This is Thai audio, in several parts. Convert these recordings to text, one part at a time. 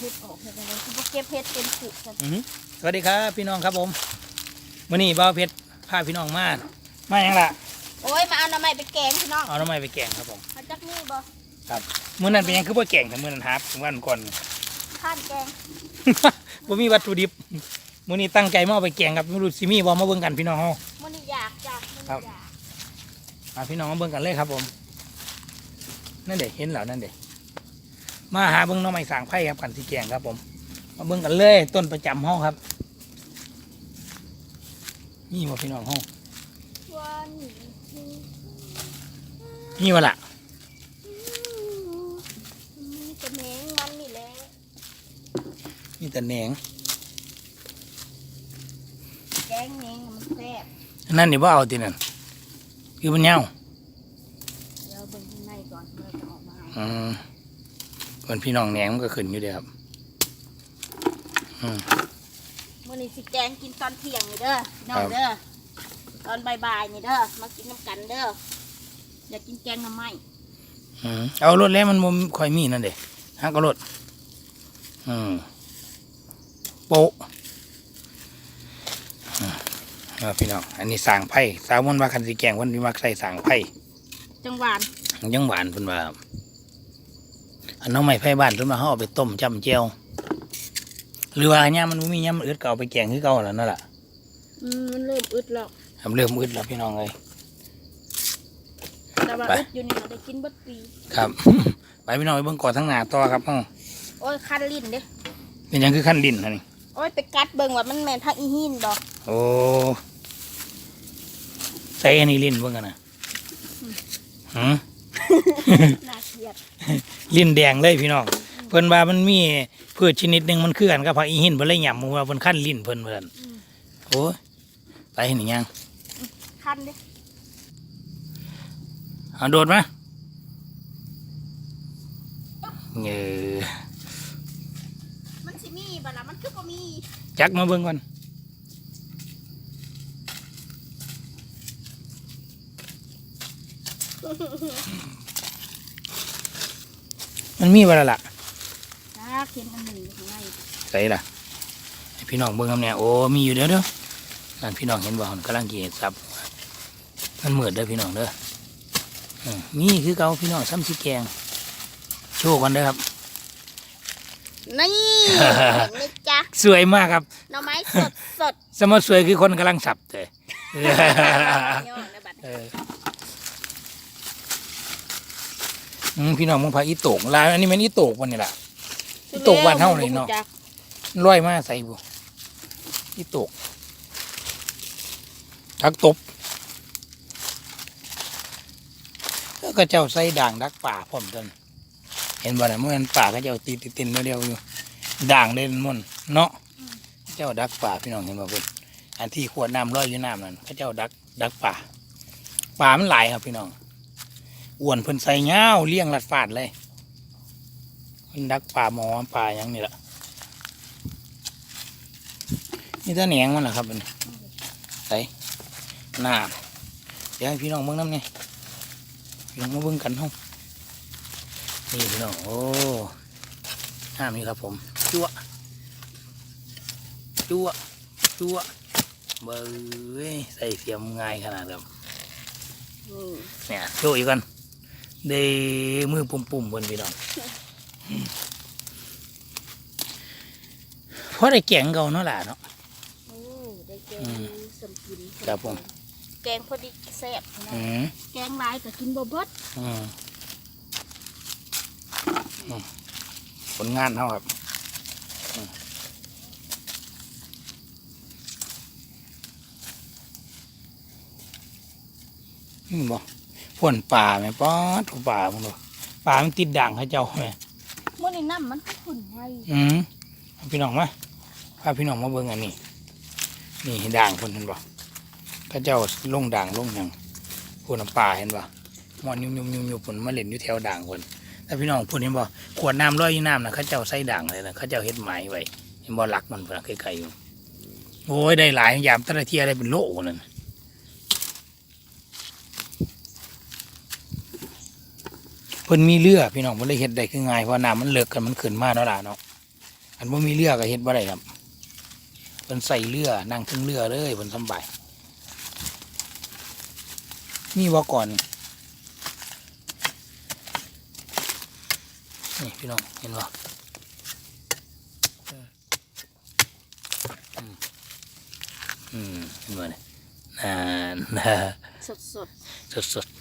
เฮ็ดออกเฮ็ดอะไรคือบ่เก็บเฮ็ดเป็นขุกันอือหือสวัสดีครับพี่น้องครับผมวันนี้บ่าวเพชรพาพี่น้องมามาอย่างละโอ้ยมาเอาหน้ำไม้ไปแกงพี่น้องเอาน้ำไม้ไปแกงครับผมมาจักนี่บ่มื้อนั้นเป็นหยังคือบ่แกงแต่มื้อนั้นครับวันก่อน ข้านแกงบ่มีวัตถุดิบมื้อนี้ตั้งใจมาเอาไปแกงครับไม่รู้สิมีบ่มาเบิ่งกันพี่น้องเฮา มื้อนี้อยากจ้ะมื้อครันี้บอยากมาพี่น้องมาเบิ่งกันเลยครับผม นั่นเด็เห็นแล้วนั่นเด็ มาหาเบิ่งหน้องไม้สางไผ่ครับกันสิแกงครับ ผม มาเบิ่งกันเลยต้นประจำห้องครับ นี่บ่พี่น้องห้องวันนี้นี่บ่ล่ะมีแต่แมงมันนี่แหละมีแต่แหนงแกงแมงมันแซ่บอันนั่นนี่บ่เอาตินั่นคือมันเหงาเดี๋ยวเบิ่งข้างในก่อนเมื่อจะออกมาเอาอืม คนพี่น้องแหนงมันก็ขึ้นอยู่เด้อครับอืมมื้อนี้สิแกงกินตอนเที่ยงนี่เด้อพี่น้องเด้อตอนบ่ายๆนี่เด้อมากินน้ำกันเด้ออยากกินแกงหน่อไมอืมเอารถแล้วมันบ่ค่อยมีนั่นเด้ฮักเอารถอืมโปะเอาพี่น้อง อันนี้สางไผ่สาวมนว่าคันสิแกงวันนี้มาใส่สางไผ่จังหวานยังหวานเพิ่นว่า อันน้องไม้ไผ่บ้านเพิ่นมาเฮาเอาไปต้มจ้ำแจ่วหรือว่าเนี่ยามมันบ่มีเนี่ยามมันอึดก็เอาไปแกงคือเก่าแล้วนั่นล่ะอืมมันเริ่มอึดแล้วทำเริ่มอึดแล้วพี่น้องเอ้ยแต่ว่าไป อึดอยู่นี่เราได้กินเบิดปีครับ ไปพี่น้องไปเบิ่งก่อนทั้งหน้าต่อครับเฮาโอ้ยคันลิ้นเด้เป็นหยังคือขั้นดินนะนี่โอ้ยไปกัดเบิ่งว่ามันแม่นทักอีหินบ่โอ้ใส่อันนี้ลิ้นเบิ่งกันนะหืม น่าเกลียดลิ้นแดงเลยพี่น้องเพิ่นว่ามันมีพืชชนิดหนึ่งมันคือกันกับผักอีหินเพิ่นเลยหย่ำหมูว่าเพิ่นขั้นลิ้นเพิ่นเพิ่นโอ้ยไปเห็นหรือยังคันเด้เอาโดดมาเงอมันสิมีบ่ล่ะมันคือบ่มีจักมาเบิ่งก่อน มันมีบ่ล่ะล่ะจ้าเข็นอันหนึ่งอยู่ข้างในใส่ล่ะให้พี่น้องเบิ่งคำเนี่ยโอ้มีอยู่เด้อเด้อนั่นพี่น้องเห็นบ่มันกำลังเกยซับมันมืดเด้อพี่น้องเด้ออืมมีคือเก่าพี่น้องซ้ำสิแกง โชว์กันเด้อครับ นี่นี่จ้ะสวยมากครับ หน่อไม้สดสดสมมติสวยคือคนกำลังสับเลยย่อนะบัด เอออืม พี่น้องมึงพาอีโตกลายอันนี้มันอีโตกวันนี่แหละอีตกบ้านเฮาเลยเนาะจ้ะร้อยมาใส่บุอีโตกทักตบแล้วก็เจ้าใส่ด่างดักป่าพร้อมกันเห็นบ่น่ะเมื่อมันป่าก็เจ้าตีตินๆเดียวๆอยู่ด่างเด่นมันเนาะเจ้าดักป่าพี่น้องเห็นบ่เพิ่นอันที่ขวดน้ำร้อยอยู่น้ำนั่นเขาเจ้าดักดักป่าป่ามันหลายครับพี่น้อง อ้วนเพิ่นใส่เงาวเลี้ยงลัดฟาดเลยเพิ่นดักป่าหมอป่าหยังนี่แหละนี่ตาแหนงมันแหละครับมันใส่หน้าเดี๋ยวให้พี่น้องเบิ่งน้ำนี่พี่น้องมาเบิ่งกันห้องนี่พี่น้องโอ้ห้ามนี่ครับผมจั่วจั่วจั่วเบยใส่เสียมง่ายขนาดแบบนี่เนี่ยโชว์อีกกัน เดมือปุ่มปุ่มๆบนพี่น้องเพราะได้แกงเก่าเนาะล่ะเนาะโอ้ได้แกงอืมสมกินครับผมแกงพอดีแซ่บนะอืมแกงหลายก็กินบ่เบิดอืมอืมผลงานเท่าครับอืมอืมบ่ พ่นป่าไหมป๊อดถูกป่ามึงดูป่ามันติดด่างเขาเจ้าไหมมื้อนี้น้ำมันก็ขุ่นไว้อืมเอาพี่น้องมาพาพี่น้องมาเบิ่งอันนี้ นี่ด่างคนเห็นบ่เขาเจ้าลงด่างลงหยังพูน้ำป่าเห็นบ่มอนยุ่มยุ่มยุ่มยุ่มผลมาเล่นอยู่แถวด่างคนแต่พี่น้องพูดเห็นบ่ขวดน้ำร้อยอยู่น้ำนะเขาเจ้าใส่ด่างเลยนะเขาเจ้าเฮ็ดไม้ไว้เห็นบ่หลักมันพุ่นนะไกลๆอยู่โอ้ยได้หลายยามแตะเทียได้เป็นโลนั่น พิ่นมีเรือพี่น้องเพิ่นเลยเฮ็ดได้คือง่ายเพราะน้ำมันเลิกกันมันขึ้นมาเนาะล่ะเนาะอันว่ามีเรือก็เฮ็ดบ่ได้ครับเพิ่นใส่เรือนั่งถึงเรือเลยเพิ่นสบายมีบ่ก่อนนี่พี่น้องเห็นบ่อืมอืมเห็นบ่เนี่ยน่านสดสดสดสด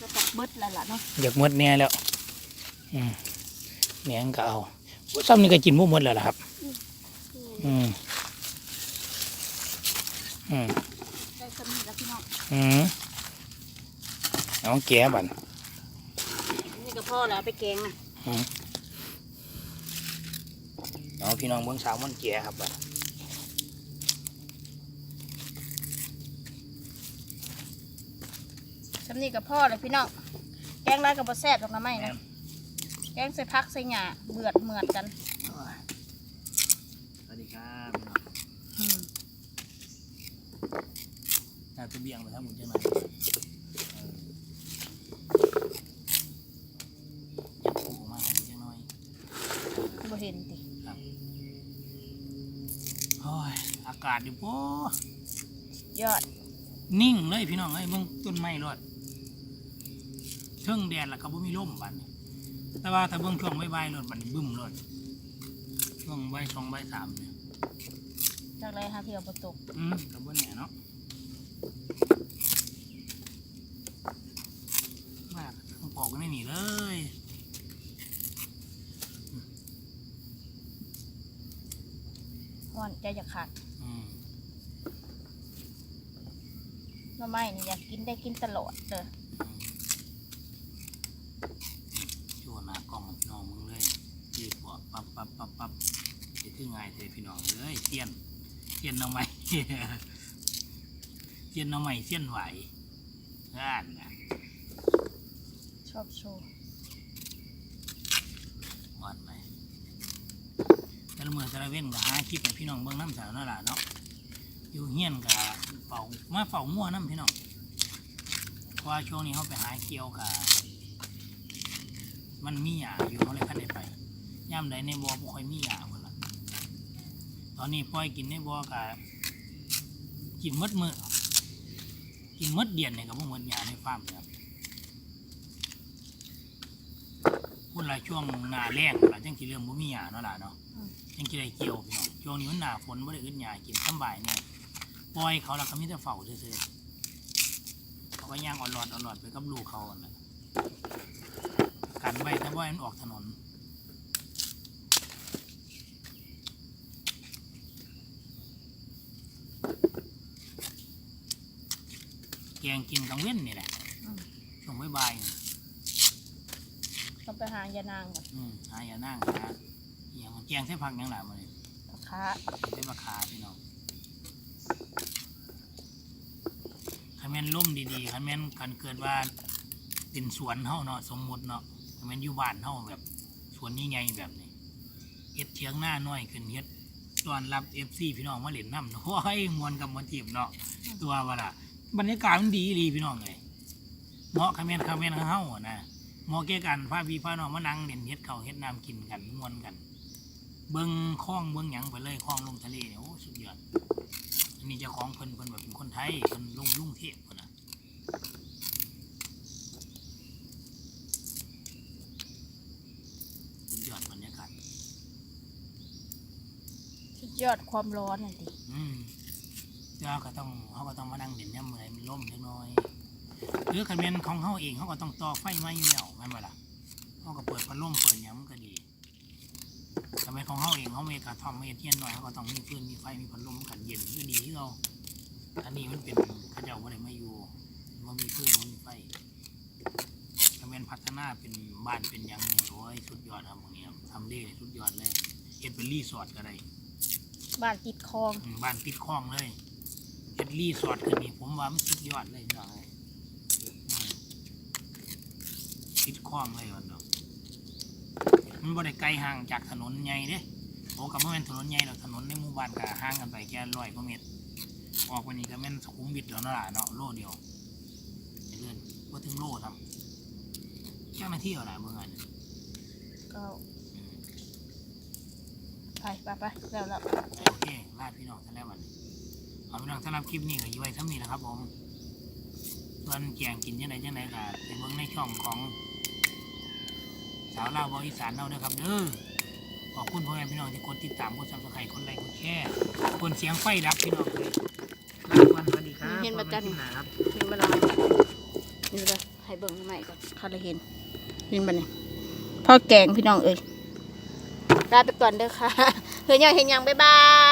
ก็ตักเบิดแล้วล่ะเนาะๆอยากหมดเนี่ยแล้ว อืมแหนงก็เอาโอ้ซ้ำนี่ก็กินบ่หมดแล้วล่ะครับ อืมอืมได้สมีแล้วพี่น้องอืมเอาแก่บันนี่ก็พ่อแล้วเอาไปแกงนะ เอาพี่น้องเบิ้งสาวมันแก่ครับบันำนีกับพ่อเลยพี่น้องแกงไรกับบะแซ่บหรอกนะไม่นะแกงใส่พักใส่หญ้าเบือดเหมือดกันสวัสดีครับอืมน่าจะเบี่ยงไปทางหมุนจังหน่อยเออยับปูมาให้จังหน่อยบ่เห็นติครับโอ้ยอากาศอยู่ปะยอด นิ่งเลยพี่น้องเอ้ยเบิ่งต้นไม้รอด เทิงแดดแล้วก็บ่มีลมบัดนี้แต่ว่าถ้าเบิ่งช่วงบ่ายๆรถบัดนี้บึ้มรถช่วงบ่ายสองบ่ายสามเนี่ยจากไรฮะเที่ยวประตกอืมกับบ่แน่เนาะมากต้องปอกกันในนี่เลยห่อนใจจะขาดอืมหน้ำไม้นี่อยากกินได้กินตลอดเด้อ ชั่วหน้ากล้องพี่น้องมึงเลยยืด ปั๊บปั๊บปั๊บปั๊บจะคือง่ายเลยพี่น้องเลยเตียนเตียนน้องใหม่เตียนน้องใหม่เตียนไหวอ่านนะชอบโชว์อ่อนไหมแต่ละเมื่อแต่ละเว้นก็หาคลิปให้พี่น้องเบิ่งน้ำสาวนั่นแหละเนาะอยู่เฮียนกับเฝ้ามาเฝ้ามั่วน้ำพี่น้องเพราะว่าช่วงนี้เขาไปหาเกี่ยวกับมันมีหยาอยู่เขาเลยพันได้ไป ย่ำใดในบ่อบ่ค่อยมีหยาหมดละตอนนี้ปล่อยกินในบ่อกับกินหมดมือกินหมดเดียนเนี่ยกับพวกมดหยาในฟาร์มเนี่ยครับพูดละช่วงหนาแรงละจังกี่เรื่องบ่มีหยาเนาะล่ะเนาะยังกินได้เกี่ยวพี่น้องช่วงนี้มันหนาฝนไม่ได้อึดหยากินสำบายเนี่ยปล่อยเขาแล้วก็มีแต่เฝ้าซื่อๆเขาก็ย่างอ่อนหลอดอ่อนหลอดไปกับลูกเขานั่นแหละกันไว้ถ้าว่ามันออกถนน แกงกินกลางเว้นนี่แหละช่วงบ่ายๆนี่ต้องไปหายานางก่อนอืมหาอย่านั่งหาอหย่างมันแกงใส่ผักหยังหลายมาเลยราคาได้ราคาพี่น้องคันแม่นล่มดีๆคันแม่นคันเกิดว่าเป็นสวนเฮาเนาะสมมุติเนาะคันแม่นอยู่บ้านเฮาแบบสวนใหญ่ๆแบบนี้เฮ็ดเทียงหน้าน้อยขึ้นเฮ็ดตอนรับ FC พี่น้องมาเล่นน้ำเนาะโอ้ยมวนกับมวนทีมเนาะ ตัวว่าล่ะ บรรยากาศมันดีดีพี่น้องเลยเหมาะคันแม่นคันแม่นเฮาอะนะเหมาะแก่กันพาพี่พาน้องมานั่งเล่นเฮ็ดข้าวเฮ็ดน้ำกินกันม่วนกัน เบิ้งคลองเบิ้งหยังไปเลยคลองลงทะเลเนี่ยโอ้สุดยอดอันนี้เจ้าของเพิ่นเพิ่นแบบเป็นคนไทยเพิ่นลงยุ่งเทพพุ่นนะสุดยอดบรรยากาศสุดยอดความร้อนน่ะดิอืม แล้วก็ต้องเขาก็ต้องมานั่งเด่นย่ำเมื่อยมันล่มเล็กน้อยหรือคันแม่นของเขาเองเขาก็ต้องต่อไฟมาอยู่แล้วแม่นบ่ล่ะเขาก็เปิดพัดลมเปิดหยังมันก็ดีแต่แม่นของเขาเองเขาไม่กระท่อมไม่เทียนหน่อยเขาก็ต้องมีฟืนมีไฟมีพัดลมกันเย็นก็ดีที่เราอันนี้มันเป็นเข้าเจ้าว่าได้มาอยู่มันมีพื้นมันมีไฟถ้าแม่นพัฒนาเป็นบ้านเป็นหยังเนี่ยโอ้ยสุดยอดครับตรงนี้ครับทำได้สุดยอดเลยเฮ็ดเป็นรีสอร์ทก็ได้บ้านติดคลองอืมบ้านติดคลองเลยเฮ็ด รีสอร์ทขึ้นนี่ผมว่ามันสุดยอดเลยพี่น้องเอ้ยอืมติดคลองเลยวันเนาะมันบ่ได้ไกลห่างจากถนนใหญ่เด้โอ้กับว่าแม่นถนนใหญ่หรอกถนนในหมู่บ้านก็ห่างกันไปแค่ร้อยกว่าเมตรออกวันนี้ก็แม่นสุขุมวิทแล้วเนาะล่ะเนาะโลเดียวไอ้เรื่องว่าถึงโลทำเจ้าหน้าที่เอาล่ะเมื่อไงก็อืมไปไปไปแล้วแล้วโอเคลาพี่น้องท่านแล้ววันนี้ เอาพี่น้องสำหรับคลิปนี้ก็อยู่ไว้เท่านี้นะครับผมส่วนแกงกินยังไงยังไงก็ไปเบิ่งในช่องของ สาวลาวบอีสานเราเด้อครับเด้อขอบคุณพ่อแม่พี่น้องที่กดติดตามกดซับสไครต์กดไลค์กดแชร์กดเสียงไฟดับพี่น้องเลยลาก่อนสวัสดีครับเห็นประจันพบกันคลิปหน้าครับเห็นบ่ล่ะนี่เลยให้เบิ่งใหม่ก่อนเขาเลยเห็นเห็นบ่นี่พ่อแกงพี่น้องเอ้ยลาไปก่อนเด้อค่ะเฮ้ยยังเห็นยังบ๊ายบายค